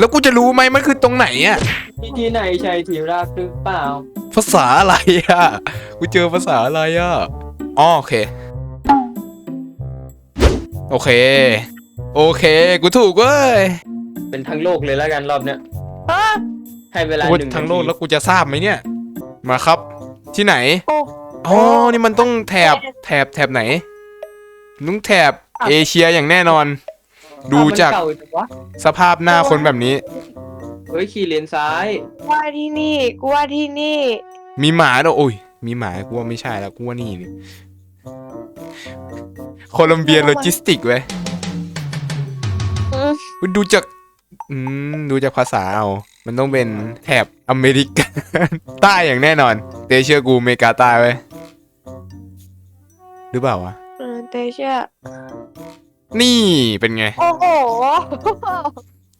แล้วกูจะรู้ไหมมันคือตรงไหนอะที่ที่ไหนใช่ที่รักหรือเปล่า ภาษาอะไรอะกูเจอภาษาอะไรอะอ๋อโอเค โอเค โอเค กูถูกเว้ยเป็นทั้งโลกเลยแล้วกันรอบเนี้ยฮะให้เวลากูหนึ่งทั้งโลกนาทีแล้วกูจะทราบไหมเนี่ย มาครับ ที่ไหน โอ้ อ๋อ นี่มันต้องแถบ แถบ แถบไหนนุ้งแถบเอเชียอย่างแน่นอน ดูจากอ้วมันเก่าจังวะสภาพหน้าคนแบบนี้ เฮ้ยขี่เลนซ้ายกูว่าที่นี่กูว่าที่นี่ มีหมาด้วยโอ้ย มีหมากูว่าไม่ใช่แล้วกูว่านี่นี่โคลัมเบียโลจิสติกเว้ยอืม ดูจากอืมดูจากภาษาเอา มันต้องเป็นแถบอเมริกา ใต้อย่างแน่นอนเตเชื่อกูอเมริกาใต้เว้ยหรือเปล่าวะ เออเตเชื่อ นี่เป็นไง โอ้โห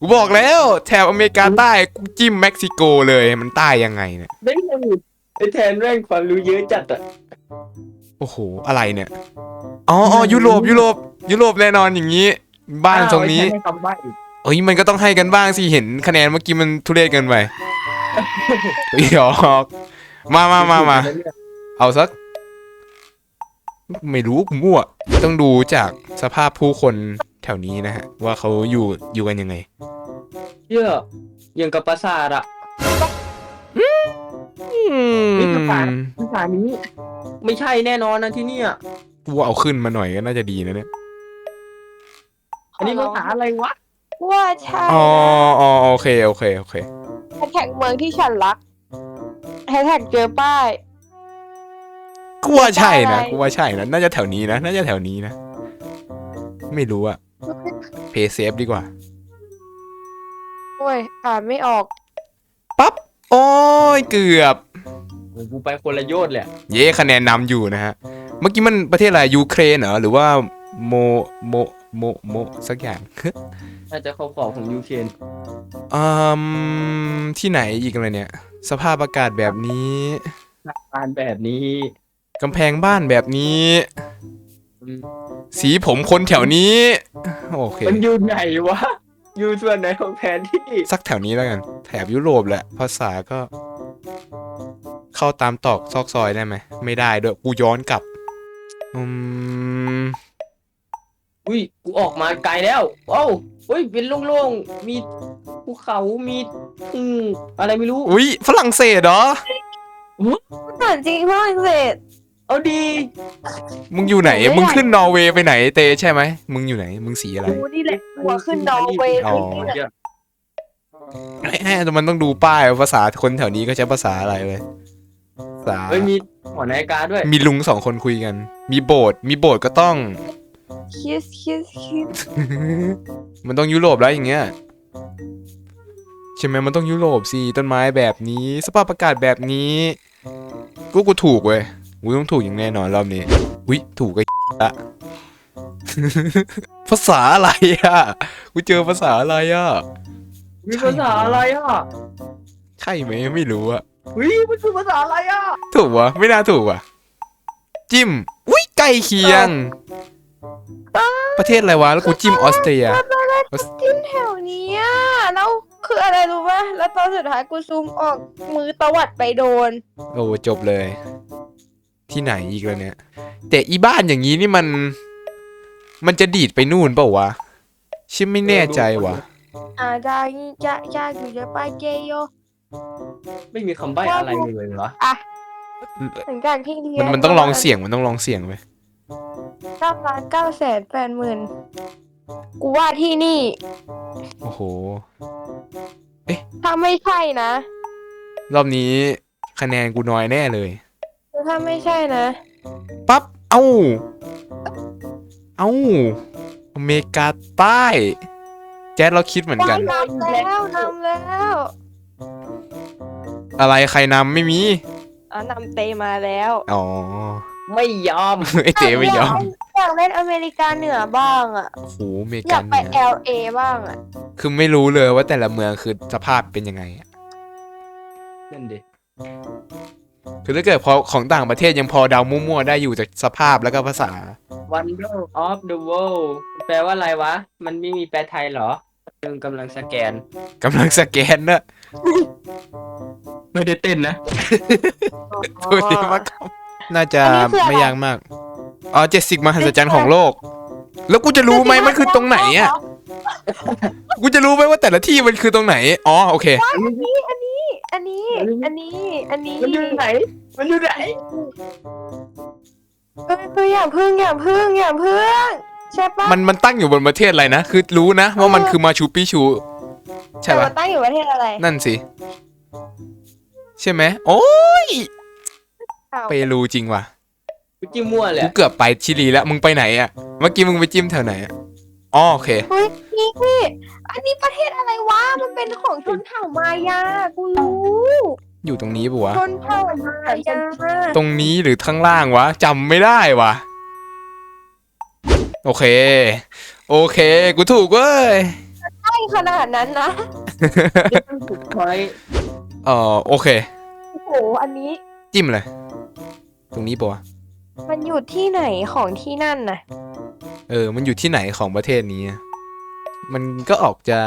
กูบอกแล้วแถบอเมริกาใต้กูจิ้มเม็กซิโกเลยมันใต้ยังไงเนี่ย ได้ยังไอแทนแม่งความรู้เยอะจัดอะโอ้โห อะไรเนี่ย อ๋ออ๋อยุโรปยุโรปยุโรปแน่นอนอย่างนี้ บ้านตรงนี้อ้าวไอ้แทให้คำใบ้อีกเอ้ยมันก็ต้องให้กันบ้างสิ เห็นคะแนนเมื่อกี้มันทุเรศเกินไปเฮ้ยหยอกมามามามาเอาสัก ไม่รู้กูมั่ว ต้องดูจากสภาพผู้คนแถวนี้นะฮะ ว่าเขาอยู่อยู่กันยังไงเชื่อยังกับปราสาทอะ อืนี่ภาษามภาษานี้ ไม่ใช่แน่นอนนะที่เนี่ย กูว่าเอาขึ้นมาหน่อยก็น่าจะดีนะเนี่ยอันนี้ภาษาอะไรวะกูว่าใช่อ๋ออ๋อโอเคโอเคโอเค แฮชแท็กเมืองที่ฉันรักแฮชแท็กเจอป้าย กูว่าใช่นะอะไรกูว่าใช่นะน่าจะแถวนี้นะน่าจะแถวนี้นะ ไม่รู้อะเพย์เซฟดีกว่าโอ้ยอ่านไม่ออก ปั๊บ โอ้ยเกือบ โอ้กูไปคนละโยชน์เลยอะเย้คะแนนนำอยู่นะฮะ เมื่อกี้มันประเทศอะไรยูเครนเหรอหรือว่าโมโมโมโมสักอย่าง น่าจะเข้าขอบของยูเครนอืมที่ไหนอีกเลยเนี่ย สภาพอากาศแบบนี้การแบบนี้ กำแพงบ้านแบบนี้อืมสีผมคนแถวนี้ โอเค มันอยู่ไหนวะ อยู่ส่วนไหนของแผนที่ สักแถวนี้แล้วกัน แถบยุโรปแหละ ภาษาก็ เข้าตามตอกซอกซอยได้ไหม ไม่ได้ด้วย กูย้อนกลับ อืม อุ้ย กูออกมาไกลแล้วโอ้าวอุ้ย เป็นโล่งๆ มีภูเขา มีอืมอะไรไม่รู้ อุ้ย ฝรั่งเศสเหรออ่านจริงฝรั่งเศส เอาดีมึงอยู่ไหนไม่ได้มึงขึ้นนอร์เวย์ไปไหนเตใช่ไหม มึงอยู่ไหน มึงสีอะไร กูนี่แหละหัวขึ้นนอร์เวย์อ๋อนี่แหละเอ้ยแต่มันต้องดูป้ายว่าภาษาคนแถวนี้ก็ใช้ภาษาอะไรเลยภาษา เฮ้ยมีหอนาฬิกาด้วย มีลุงสองคนคุยกัน มีโบสถ์มีโบสถ์ก็ต้อง คิสคิสคิสมันต้องยุโรปแล้วอย่างเงี้ยใช่ไหมมันต้องยุโรปสิต้นไม้แบบนี้ สภาพอากาศแบบนี้ กูกูถูกเว้ย กูต้องถูกอย่างแน่นอนรอบนี้วิถูกก็ละภาษาอะไรอะกูเจอภาษาอะไรอะมีภาษาอะไรอะใช่ไหมไม่รู้อะอุ้ยมันคือภาษาอะไรอะ ถูกวะไม่น่าถูกว่ะ จิ้ม อุ้ยใกล้เคียง ประเทศอะไรวะ แล้วกูจิ้มออสเตรียกินแถวเนี้ยแล้วคืออะไรรู้ป่ะแล้วตอนสุดท้ายกูซูมออกมือตวัดไปโดน โอ้จบเลย ที่ไหนอีกแล้วเนี่ย แต่อีบ้านอย่างนี้นี่มัน มันจะดีดไปนู่นเปล่าวะชิไม่แน่ใจวะอาจจะจะจะอยู่จะไปเกโย ไม่มีคำใบ้อะไรเลยเหรออะถึงการที่เรียมันมันต้องลองเสียงมันต้องลองเสียงไปเก้าล้านเก้าแสนแปดหมื่นกูว่าที่นี่ โอ้โหถ้าไม่ใช่นะ รอบนี้คะแนนกูน้อยแน่เลย ถ้าไม่ใช่นะ ปั๊บ เอ้า เอ้า อเมริกาใต้ แจ๊ดเราคิดเหมือนกัน นำแล้วนำแล้วอะไรใครนำไม่มีอะนำเตมาแล้วอ๋อ ไม่ยอม ไอเต๋ไม่ยอมอยากเล่นอเมริกาเหนือบ้างอะ โอ้โหอเมริอยากกันไป เนี่ย LA บ้างอะ คือไม่รู้เลยว่าแต่ละเมืองคือสภาพเป็นยังไงอะนั่นดิ คือถ้าเกิดพอของต่างประเทศยังพอเดามั่วๆได้อยู่จากสภาพแล้วก็ภาษา Wonder of the World แปลว่าอะไรวะ มันไม่มีแปลไทยเหรอยังกำลังสแกน กำลังสแกนเนอะไม่ได้เต้นนะตัวนี้มากน่าจะไม่ยากมาก อ๋อเจ็ดสิบมหัศจรรย์ของโลก แล้วกูจะรู้ไหมมันคือตรงไหนอะ กูจะรู้ไหมว่าแต่ละที่มันคือตรงไหน อ๋อโอเค อันนี้อันนี้ อันนี้ อันนี้ อันนี้มันอยู่ไหน มันอยู่ไหนเออคืออย่าพึ่งอย่าพึ่งอย่าพึ่งใช่ปะมันมันตั้งอยู่บนประเทศอะไรนะ คือรู้นะว่ามันคือมาชูปิชู ใช่แต่ปะมันตั้งอยู่ประเทศอะไรนั่นสิ ใช่ไหม โอ้ย อ้าวเปรูจริงว่ะ กูจิ้มมั่วเลยกูเกือบไปชิลีแล้ว มึงไปไหนอะ เมื่อกี้มึงไปจิ้มแถวไหนอะ อ๋อโอเค เฮ้ยนี่พี่อันนี้ประเทศอะไรวะ มันเป็นของชนเผ่ามายา กูรู้อยู่ตรงนี้ปะวะ ชนเผ่ามายาตรงนี้หรือข้างล่างวะจำไม่ได้วะโอเค โอเค กูถูกเว้ย ใช่ขนาดนั้นนะ สุดท้ายเออโอเค โอ้โห อันนี้จิ้มเลย ตรงนี้ปะวะมันอยู่ที่ไหนของที่นั่นน่ะ เออ มันอยู่ที่ไหนของประเทศนี้อะมันก็ออกจะ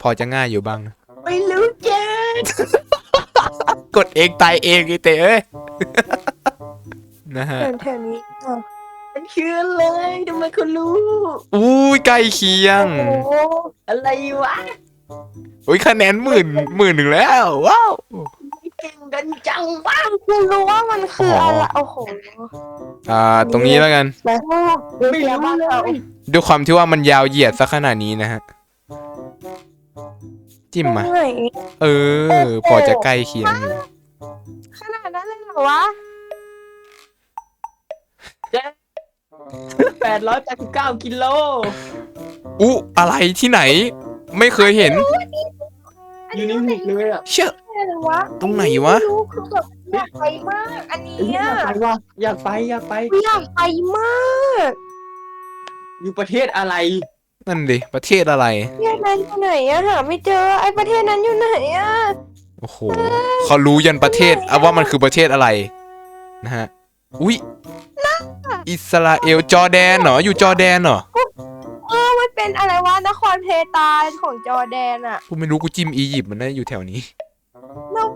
พอจะง่ายอยู่บ้างนะไม่รู้จักกดเองตายเองไอเต้เอ้ยนะฮะแถวๆนี้อะมันคืออะไรทำไมคุณรู้อุ้ยใกล้เคียง โอ้โหอะไรวะอุ้ยคะแนนหมื่นหมื่นหนึ่งแล้ว ว้าว เก่งกันจังวะกูรู้ว่ามันคืออะไรโอ้โหอ่า ตรงนี้แล้วกันแล้วก็ไม่รู้เลยด้วยความที่ว่ามันยาวเหยียดซะขนาดนี้นะฮะ จิ้มมาไหนเออ พอจะใกล้เคียงอยู่ขนาดนั้นเลยเหรอวะแปดร้อยแปดสิบเก้ากิโลอุ๊อะไรที่ไหน ไม่เคยเห็น อยู่ในหุบเลยอะ เชื่อ อะไรวะตรงไหนวะ ไม่รู้คือแบบอยากไปมาก อันเนี้อยยากไปว่ะอยากไปอยากไป อยากไปมากอยู่ประเทศอะไร นั่นดิ ประเทศอะไร ประเทศนั้นอยู่ไหนอะหาไม่เจอไอประเทศนั้นอยู่ไหนอะโอ้โหเขารู้ยันประเทศอะว่ามันคือประเทศอะไรนะฮะ อุ๊ยอิสราเอลจอร์แดนเหรอ อยู่จอร์แดนเหรอเออมันเป็นอะไรวะนครเพตาของจอร์แดนอะกูไม่รู้กูจิ้มอียิปต์มันน่าจะอยู่แถวนี้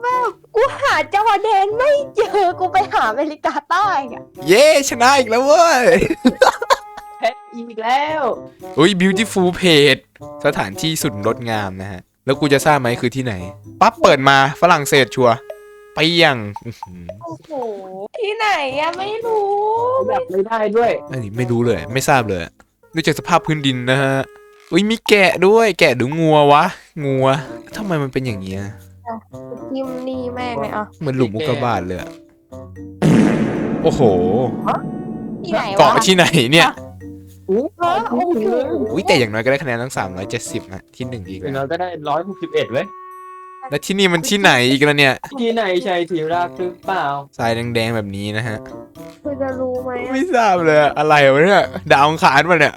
แล้วแบบกูหาจอร์แดนไม่เจอ กูไปหาอเมริกาใต้อะเย้ชนะอีกแล้วเว้ย แพ้อีกแล้ว อุ้ย beautiful page สถานที่สุดงดงามนะฮะ แล้วกูจะทราบไหมคือที่ไหน ปั๊บเปิดมาฝรั่งเศสชัวร์ไปยังอื้อหือโอ้โห ที่ไหนอะไม่รู้แบบไม่ได้ด้วย อันนี้ไม่รู้เลย ไม่ทราบเลยดูจากสภาพพื้นดินนะฮะ อุ้ยมีแกะด้วย แกะหรืองัววะ งัวทำไมมันเป็นอย่างเงี้ย ยิ้มนี่แม่งเลยอะเหมือนหลุมอุกกาบาตเลยอะโอ้โห ที่ไหนวะเกาะที่ไหนเนี่ยอู้เออโอ้โหอุ้ยแต่อย่างน้อยก็ได้คะแนนตั้ง370นะที่หนึ่งอีกเป็นแล้วเราก็ได้ร้อยหกสิบเอ็ดเว้ยแล้วที่นี่มันที่ไหนอีกแล้วเนี่ยที่ไหนใช่ที่รักหรือเปล่าทรายแดงๆแบบนี้นะฮะ คือจะรู้ไหมอะไม่ทราบเลยอะอะไรวะเนี่ยดาวอังคารมาเนี่ย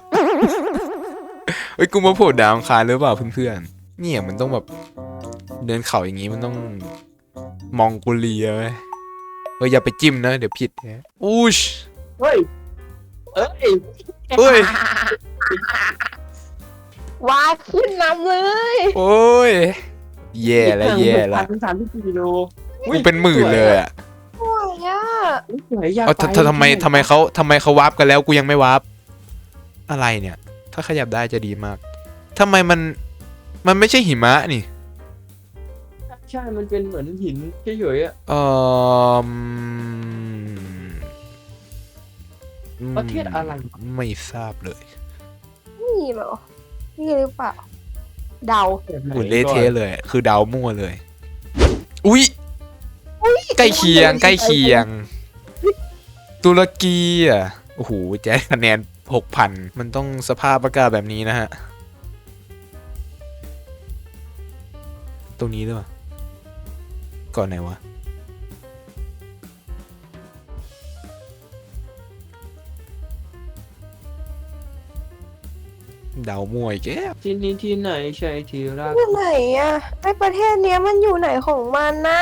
เฮ้ยกูมาโผล่ดาวอังคารหรือเปล่าเพื่อนๆเนี่ยมันต้องแบบ เดินเขาอย่างงี้มันต้องมองโกเลียเว้ยเฮ้ยอย่าไปจิ้มนะ เดี๋ยวผิดนะอู้ชเฮ้ยเอ้ยเอ้ย วาดขึ้นนำเลย โอ้ย แย่แล้วแย่แล้วพันสามสิบสี่กิโลกูเป็นหมื่นเลยอะสวยอะสวยอยากเอาไปทำทำไมทำไมเขาทำไมเขาวาร์ปกันแล้วกูยังไม่วาร์ปอะไรเนี่ย ถ้าขยับได้จะดีมากทำไมมันมันไม่ใช่หิมะนี่ ใช่มันเป็นเหมือนหินเฉยๆอะเออประเทศอะไรไม่ทราบเลยนี่เหรอนี่หรือเปล่าเดาอุ่นเละเทะเลย คือเดามั่วเลย อุ๊ยใกล้เคียงใกล้เคียง ตุรกีอะโอ้โหแจ๊คะแนนหกพันมันต้องสภาพอากาศแบบนี้นะฮะ ตรงนี้หรือเปล่า ก่อนไหนวะ เดามั่วอีกแกที่นี่ที่ไหนใช่ที่รักอยู่ไหนอะไอประเทศเนี้ยมันอยู่ไหนของมันนะ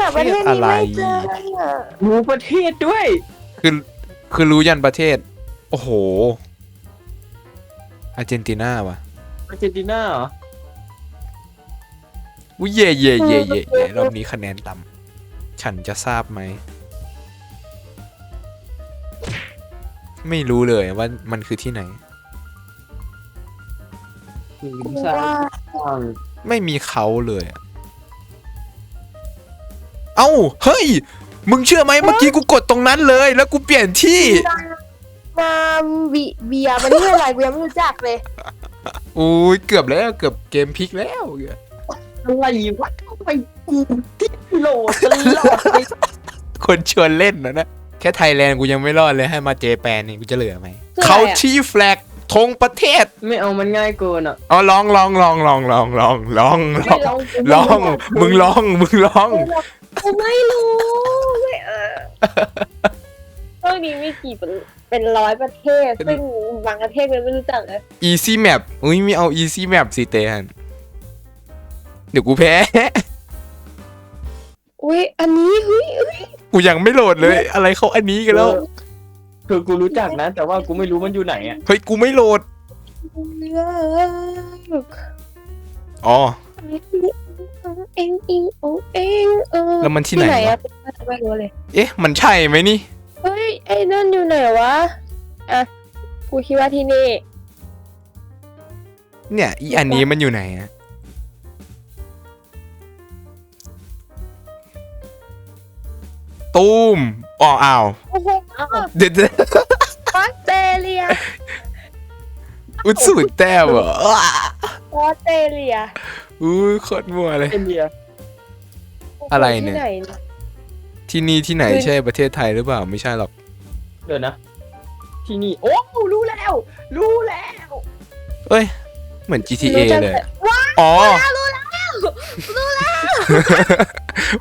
หาประเทศนี้ไม่เจออะรู้ประเทศด้วย คือคือรู้ยันประเทศ โอ้โหอาร์เจนตินาวะอาร์เจนตินาเหรอ อุ้ยเย่เย่เย่เย่เย่รอบนี้คะแนนต่ำฉันจะทราบไหม ไม่รู้เลยว่ามันคือที่ไหนอืมกูสร้างว่าสร้างไม่มีเขาเลยอะเอ้า เฮ้ย มึงเชื่อไหมเมื่อกี้กูกดตรงนั้นเลย แล้วกูเปลี่ยนที่ มาบีเบียร์มันนี่อะไรเบียร์ไม่รู้จักเลย อุ้ยเกือบแล้วเกือบเกมพลิกแล้วอะไรวะทำไมกูที่โหลดตลอดเลยคนชวนเล่นนะนะแค่ไทยแลนด์กูยังไม่รอดเลยให้มาเจแปนนี่กูจะเหลือไหมคืออะไรอะเขาที่แฟลกธงประเทศ ไม่เอามันง่ายเกินอะเอาลองลองลองลองลองลองลองลองลอง มึงลองมึงลองกูไม่รู้ไม่เออโลกนี้มีกี่เป็นเป็นร้อยประเทศ ซึ่งบางประเทศเลยไม่รู้จักเลย easy map อุ้ยไม่เอา easy map สิเตน เดี๋ยวกูแพ้ อุ้ยอันนี้เฮ้ยเฮ้ยกูยังไม่โหลดเลย อะไรเขาอันนี้กันแล้ว คือกูรู้จักนะ แต่ว่ากูไม่รู้มันอยู่ไหนอะเฮ้ย กูไม่โหลดอ๋อ เองเองโอเองเออแล้วมันที่ไหนอะวะไม่รู้เลยเอ๊ะ มันใช่ไหมนี่ เฮ้ยไอ้นั่นอยู่ไหนวะอะกูคิดว่าที่นี่เนี่ยอีอันนี้มันอยู่ไหนอะ ตูมอ๋ออ้าวโอ้โหอ้าวเดี๋ยวเดี๋ยวออสเตรเลียอุดสูดแต้มเหรออ้าออสเตรเลียอุ้ยโคตรมัวเลย เอ็นเดียอะไรเนี่ย ที่ไหนะที่นี่ที่ไหนคือใช่ประเทศไทยหรือเปล่าไม่ใช่หรอก เดี๋ยวนะ ที่นี่ โอ้ รู้แล้ว รู้แล้ว เอ้ย เหมือน GTA รู้จักเลยแต่ว้าอ๋อ รู้แล้ว รู้แล้ว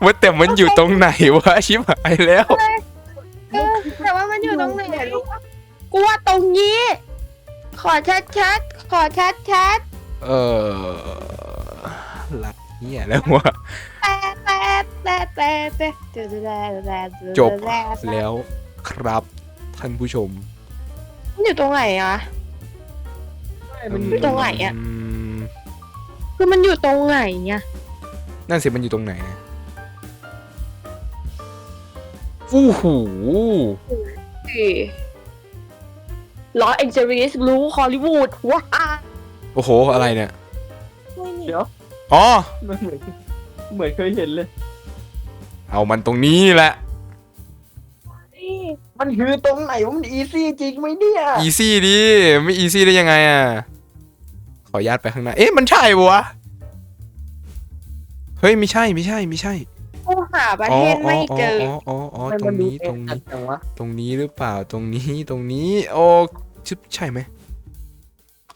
ว่าแต่มันอยู่ตรงไหนวะชิบหายแล้ว เออแต่ว่ามันอยู่ตรงไหนกูว่าตรงนี้ ขอชัดชัดๆขอชัดชัดเออรักเนี่ยแล้ววะๆแต่แต่แต่แต่แต่แต่แต่แต่จบแล้วครับ ท่านผู้ชมมันอยู่ตรงไหนอะใช่มันอยู่ตรงไหนอะ ม คือมันอยู่ตรงไหนเนี่ยนั่นสิมันอยู่ตรงไหนอะอู้หูลอสแองเจลิสรู้ฮอลลีวูดว้าโอ้โห อะไรเนี่ย เดี๋ยวอ๋อ มันเหมือนเหมือนเคยเห็นเลย เอามันตรงนี้แหละ มันคือตรงไหนวะมันอีซี่จริงไหมเนี่ย อีซี่ดิ ไม่อีซี่ได้ยังไงอะข ออนุญาตไปข้างหน้า เอ๊ะ มันใช่ปะวะ เฮ้ย ไม่ใช่ ไม่ใช่ ไม่ใช่กูหาประเทศไม่เจออ๋ออ๋ออ๋อมันตรมันงดูนี้เอตรงงอันี้ดจังวะตรงนี้หรือเปล่า ตรงนี้ ตรงนี้ โอ้ชึบใช่ไหม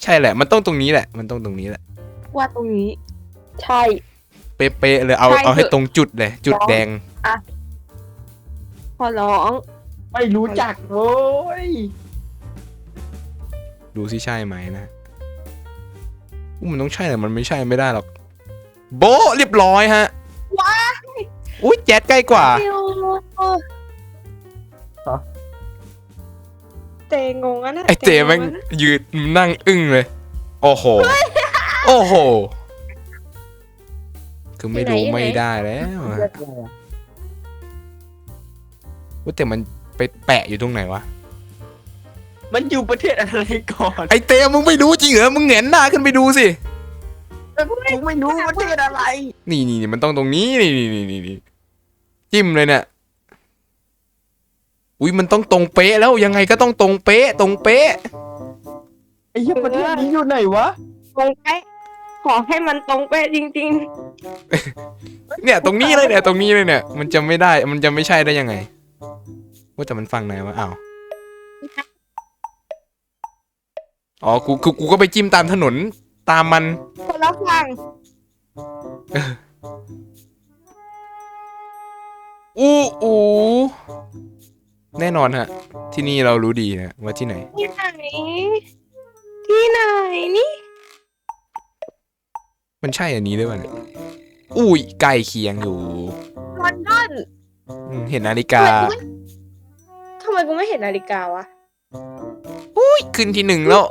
ใช่แหละ มันต้องตรงนี้แหละ มันต้องตรงนี้แหละ ว่าตรงนี้ ใช่ เป๊ะๆเลย เอาใช่เอาให้เถอะตรงจุดเลย จุดแดง ขอร้อง ไม่รู้จักโว้ย ดูสิใช่ไหมนะ อู้มันต้องใช่แต่มันไม่ใช่ไม่ได้หรอก โบะเรียบร้อยฮะ ว้าอุ้ยแจ๊ดใกล้กว่าเตงงอะนะไอเจแม่งยืนนั่งอึ้งเลย โอ้โห โอ้โห คือไม่รู้ไม่ได้แล้วอะว่าแต่มันไปแปะอยู่ตรงไหนวะ มันอยู่ประเทศอะไรก่อนไอเตมึงไม่รู้จริงเหรอมึงเหงนหน้าขึ้นไปดูสิกูไม่รู้ประเทศอะไร นี่นี่นี่มันต้องตรงนี้นี่นี่นี่นี่นี่จิ้มเลยเนี่ยอุ้ยมันต้องตรงเป๊ะแล้วยังไงก็ต้องตรงเป๊ะตรงเป๊ะไอ้เหี้ยประเทศนี้อยู่ไหนวะตรงเป๊ะขอให้มันตรงเป๊ะจริงเนี่ยตรงนี้เลยเนี่ยตรงนี้เลยเนี่ย มันจะไม่ได้มันจะไม่ใช่ได้ยังไง ว่าแต่มันฟังไหนวะอ้าว อ๋อ กูกูกูก็ไปจิ้มตามถนนตามมันๆคนละฝั่งอู้อูแน่นอนฮะ ที่นี่เรารู้ดีนะว่าที่ไหน ที่ไหน ที่ไหนนี่มันใช่อันนี้หรือเปล่าเนี่ยอุ้ยใกล้เคียงอยู่ลอนดอนอืมเห็นนาฬิกา ทำไมกูไม่เห็นนาฬิกาวะ อุ้ยขึ้นที่หนึ่งแล้ว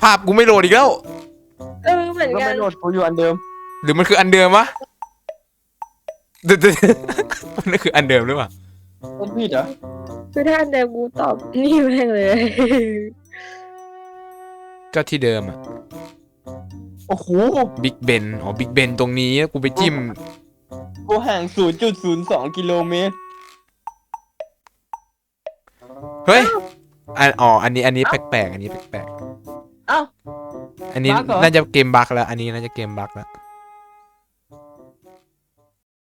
พภาพกูไม่โหลดอีกแล้ว เออเหมือนก็กัไม่นโหลดกูอยู่อันเดิมหรือมันคืออันเดิมวะเดี๋ยวๆมันคืออันเดิมหรือเปล่ามันผิดเหรอคือถ้าอันเดิมกูตอบนี่แม่งเลย ก็ที่เดิมอะโอ้โหบิ๊กเบนอ๋อบิ๊กเบนตรงนี้กูไปจิ้ม กูห่าง 0.02 กิโลเมตร เฮ้ย อันอ๋ออันนี้อันนี้แปลกๆอันนี้แปลกเอ้า ๆอันนี้บั๊กเหรอ น่าจะเกมบั๊กแล้ว อันนี้น่าจะเกมบั๊กแล้ว